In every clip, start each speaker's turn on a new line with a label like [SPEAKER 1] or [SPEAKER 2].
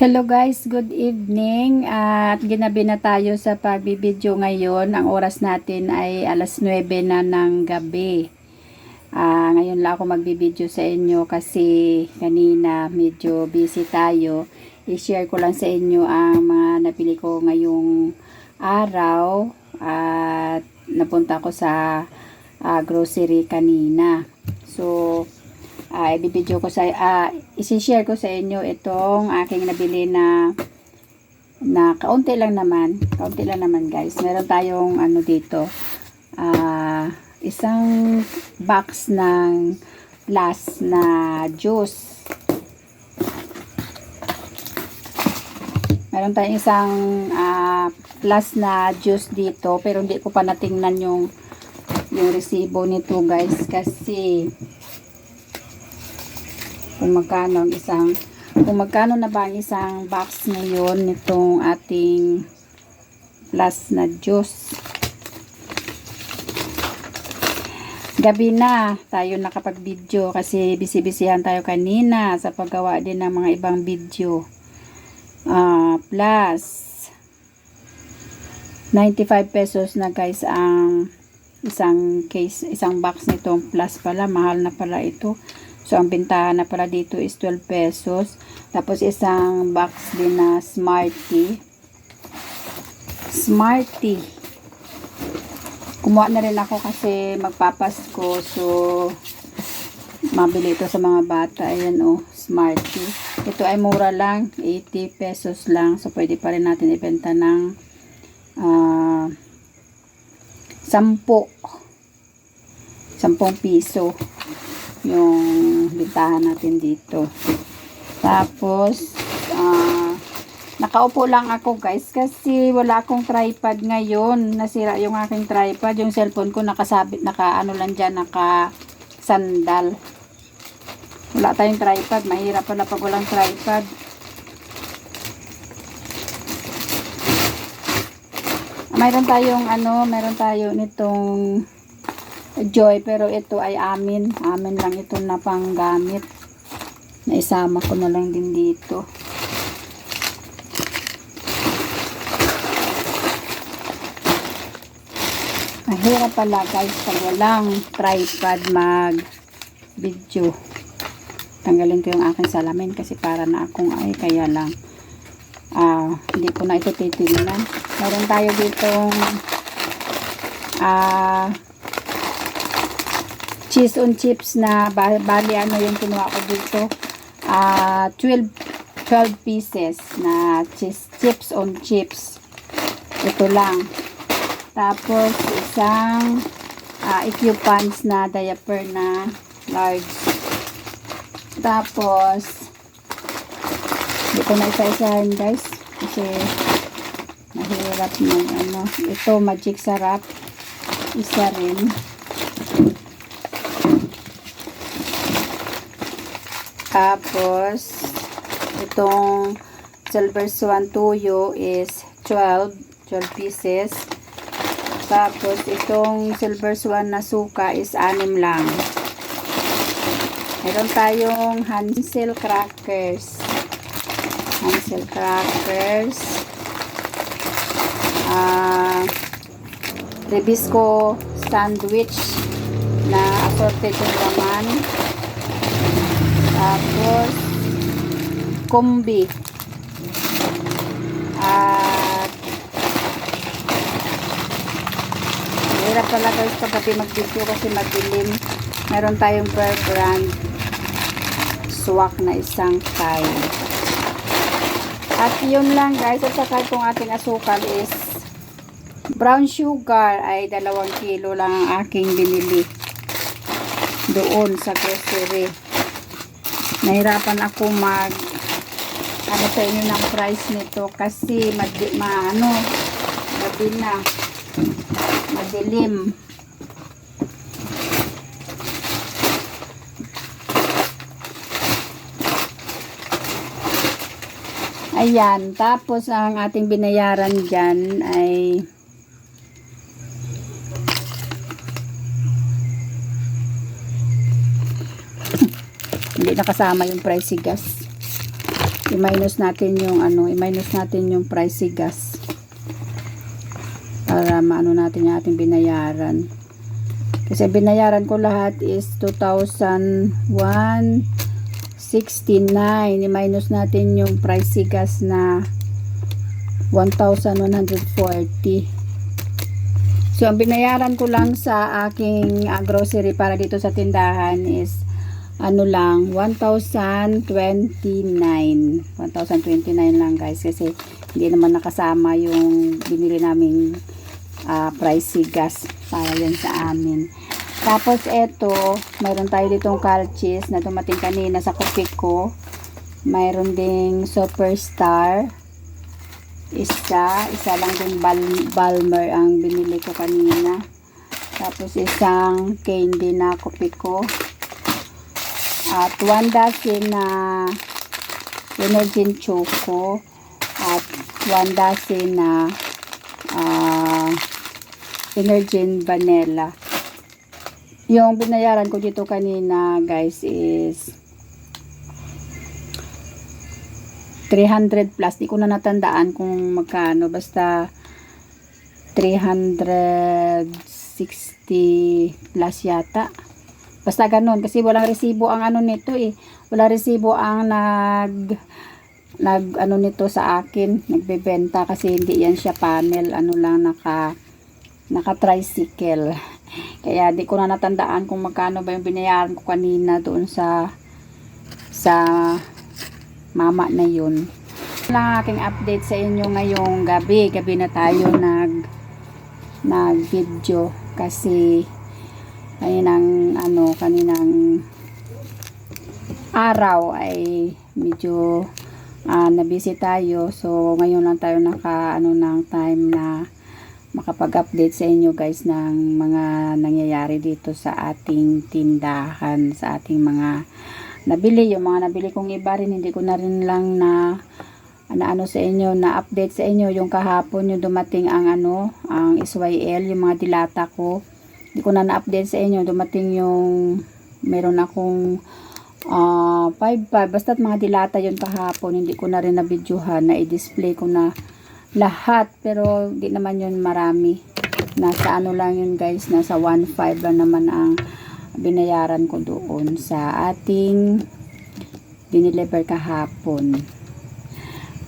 [SPEAKER 1] Hello guys, good evening at ginabi na tayo sa pagbibideo ngayon. Ang oras natin ay alas 9 na ng gabi. Ah, ngayon lang ako magbibideo sa inyo kasi kanina medyo busy tayo. I-share ko lang sa inyo ang mga napili ko ngayong araw at napunta ko sa ah, grocery kanina. So, ay ibibideo ko sa ah isi-share ko sa inyo itong aking nabili na na kaunti lang naman kaunti lang naman guys. Meron tayong ano dito ah isang box ng plus na juice. Meron tayong isang ah, plus na juice dito pero hindi ko pa natingnan yung yung resibo nito guys kasi kung magkano ang isang kung magkano na ba ang isang box ngayon nitong ating plus na juice. Gabi na tayo nakapag video kasi busy-busyhan tayo kanina sa paggawa din ng mga ibang video. Ah, plus 95 pesos na guys ang isang case isang box nitong plus pala. Mahal na pala ito So, ang bintahan na pala dito is 12 pesos. Tapos, isang box din na Smartie. Smartie. Kumuha na rin ako kasi magpapasko. So, mabili ito sa mga bata. Ayan o, oh, Smartie. Ito ay mura lang. 80 pesos lang. So, pwede pa rin natin ibenta ng uh, 10. 10 piso yung bintahan natin dito. Tapos, ah, nakaupo lang ako guys kasi wala akong tripod ngayon. Nasira yung aking tripod. Yung cellphone ko nakasabit, naka ano lang dyan, naka sandal. Wala tayong tripod. Mahirap pala pag walang tripod. Mayroon tayong ano, meron tayo nitong joy pero ito ay amin. Amin lang ito na panggamit. Naisama ko na lang din dito. Mahirap pala guys pag walang tripod mag video tanggalin ko yung aking salamin kasi para na akong ay kaya lang ah, hindi ko na ito titingnan meron tayo ditong ah cheese on chips na bali ano yung kinuha ko dito? Uh, 12 12 pieces na cheese chips on chips. Ito lang. Tapos isang uh, pants na diaper na large. Tapos hindi ko na isa-isahin guys kasi mahirap mag ano ito magic sarap. Isa rin Tapos, itong silver swan tuyo is 12, 12 pieces. Tapos, itong silver swan na suka is 6 lang. Meron tayong Hansel crackers. Hansel crackers. Ah, uh, Ribisco sandwich na assorted yung laman. Tapos, kumbi. At, hirap talaga guys paggabi mag-video kasi madilim. Meron tayong Bear Brand swak na isang kyle. At yun lang guys. At saka itong ating asukal is brown sugar ay dalawang kilo lang ang aking binili doon sa grocery nahirapan ako mag ano sa inyo ng price nito kasi mad, ma, ano gabi na madilim. Ayan tapos ang ating binayaran dyan ay hindi nakasama yung price gas i-minus natin yung ano, i-minus natin yung price gas. Para maano natin yung ating binayaran. Kasi binayaran ko lahat is 2,169. I-minus natin yung price gas na 1,140. So, ang binayaran ko lang sa aking ah, grocery para dito sa tindahan is ano lang, 1,029. 1,029 lang guys kasi hindi naman nakasama yung binili naming uh, pricey gas para yan sa amin. Tapos eto, mayroon tayo ditong calchis na dumating kanina sa kupik ko. Mayroon ding superstar. Isa, isa lang din Bal Balmer ang binili ko kanina. Tapos isang candy na kupik ko. At one dozen na Energin Choco. At one dozen na uh, Energin Vanilla. Yung binayaran ko dito kanina guys is 300 plus. Di ko na natandaan kung magkano. Basta 360 plus yata. Basta ganun. Kasi walang resibo ang ano nito eh. Wala resibo ang nag nag ano nito sa akin. Nagbebenta kasi hindi yan siya panel. Ano lang naka naka tricycle. Kaya di ko na natandaan kung magkano ba yung binayaran ko kanina doon sa sa mama na yun. lang aking update sa inyo ngayong gabi. Gabi na tayo nag nag video kasi kaninang ano kaninang araw ay medyo uh, nabisi tayo. So ngayon lang tayo naka ano ng time na makapag-update sa inyo guys ng mga nangyayari dito sa ating tindahan sa ating mga nabili. Yung mga nabili kong iba rin hindi ko na rin lang na na ano sa inyo na update sa inyo. Yung kahapon yung dumating ang ano ang SYL yung mga dilata ko hindi ko na na-update sa inyo. Dumating yung meron akong uh, 5-5 basta't mga dilata yun kahapon. Hindi ko na rin na videohan na i-display ko na lahat. Pero hindi naman yun marami. Nasa ano lang yun guys. Nasa 1.5 lang naman ang binayaran ko doon sa ating diniliver kahapon.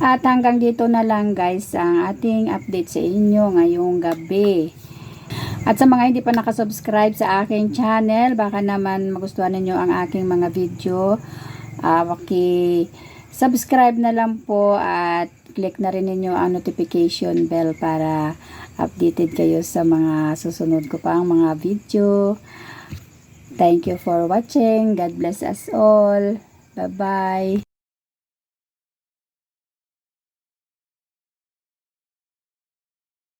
[SPEAKER 1] At hanggang dito na lang guys ang ating update sa inyo ngayong gabi at sa mga hindi pa nakasubscribe sa aking channel baka naman magustuhan ninyo ang aking mga video uh, waki subscribe na lang po at click na rin ninyo ang notification bell para updated kayo sa mga susunod ko pang mga video. Thank you for watching. God bless us all. Bye-bye.